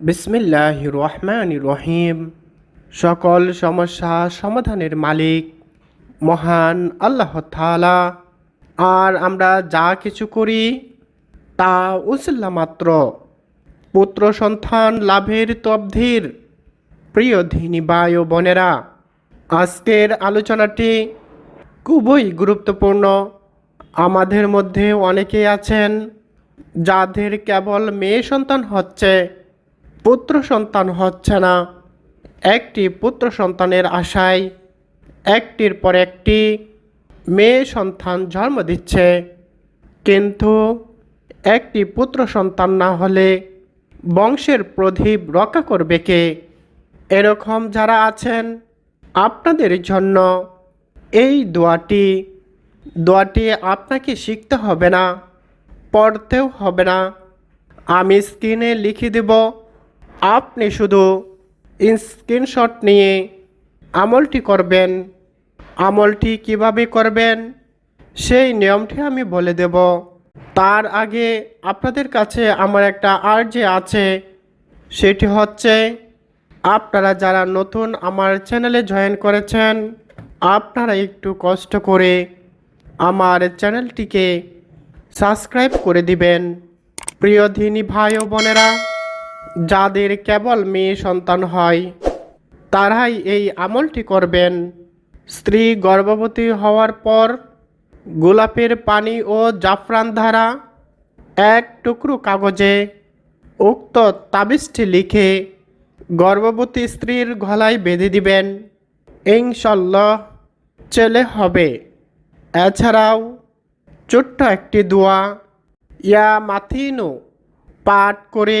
বিসমিল্লাহ রহমান রহিম সকল সমস্যা সমাধানের মালিক মহান আল্লাহ তাআলা। আর আমরা যা কিছু করি, তা উসিল্লা মাত্র। পুত্র সন্তান লাভের তব্ধির। প্রিয় ধিনী ও বোনেরা, আজকের আলোচনাটি খুবই গুরুত্বপূর্ণ। আমাদের মধ্যে অনেকেই আছেন যাদের কেবল মেয়ে সন্তান হচ্ছে। পুত্র সন্তান হচ্ছে না। একটি পুত্র সন্তানের আশায় একটির পর একটি মেয়ে সন্তান জন্ম দিচ্ছে। কিন্তু একটি পুত্র সন্তান না হলে বংশের প্রদীপ রক্ষা করবে কে? এরকম যারা আছেন, আপনাদের জন্য এই দোয়াটি দোয়াটি আপনাকে শিখতে হবে না, পড়তেও হবে না। আমি স্ক্রিনে লিখে দেব আপনি শুধু স্ক্রিনশট নিয়ে আমলটি করবেন। আমলটি কীভাবে করবেন? সেই নিয়মটি আমি বলে দেব। তার আগে আপনাদের কাছে আমার একটা আর্জি আছে। সেটি হচ্ছে, আপনারা যারা নতুন আমার চ্যানেলে জয়েন করেছেন, আপনারা একটু কষ্ট করে আমার চ্যানেলটিকে সাবস্ক্রাইব করে দিবেন। প্রিয় ধিনী ভাই ও বোনেরা যাদের কেবল মেয়ে সন্তান হয়, তারাই এই আমলটি করবেন। স্ত্রী গর্ভবতী হওয়ার পর গোলাপের পানি ও জাফরান ধারা এক টুকরো কাগজে উক্ত তাবিজটি লিখে গর্ভবতী স্ত্রীর গলায় বেঁধে দিবেন। ইনশাল্লাহ ছেলে হবে। এছাড়াও ছোট্ট একটি দোয়া, ইয়া মাথিনু, পাঠ করে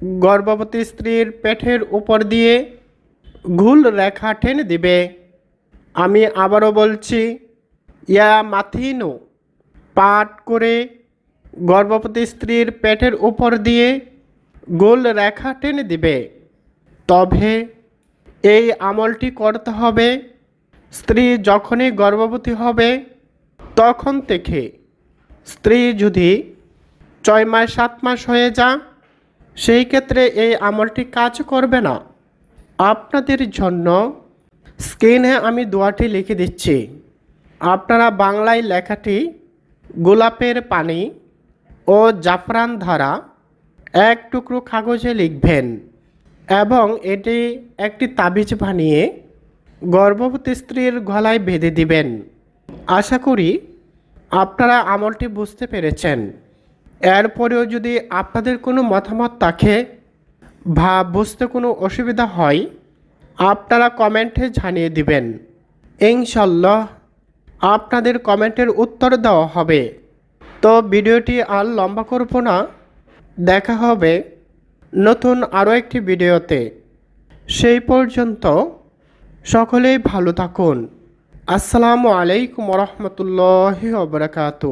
গর্ভবতী স্ত্রীর পেটের উপর দিয়ে ঘুল রেখা টেনে দিবে। আমি আবারও বলছি, ইয়া মাথিনো পাঠ করে গর্ভবতী স্ত্রীর পেটের উপর দিয়ে গোল রেখা টেনে দিবে। তবে এই আমলটি করতে হবে, স্ত্রী যখনই গর্ভবতী হবে, তখন থেকে স্ত্রী যদি ছয় মাস, সাত মাস হয়ে যা সেই ক্ষেত্রে এই আমলটি কাজ করবে না। আপনাদের জন্য স্ক্রিনে আমি দোয়াটি লিখে দিচ্ছি। আপনারা বাংলায় লেখাটি গোলাপের পানি ও জাফরান ধারা এক টুকরো কাগজে লিখবেন এবং এটি একটি তাবিজ বানিয়ে গর্ভবতী স্ত্রীর গলায় বেঁধে দিবেন। আশা করি আপনারা আমলটি বুঝতে পেরেছেন। এরপরেও যদি আপনাদের কোনো মতামত থাকে বা বুঝতে কোনো অসুবিধা হয়, আপনারা কমেন্টে জানিয়ে দিবেন। ইনশাল্লাহ আপনাদের কমেন্টের উত্তর দেওয়া হবে। তো ভিডিওটি আর লম্বা করব না। দেখা হবে নতুন আরও একটি ভিডিওতে। সেই পর্যন্ত সকলেই ভালো থাকুন। আসসালামু আলাইকুম রহমতুল্লাহ বরকাত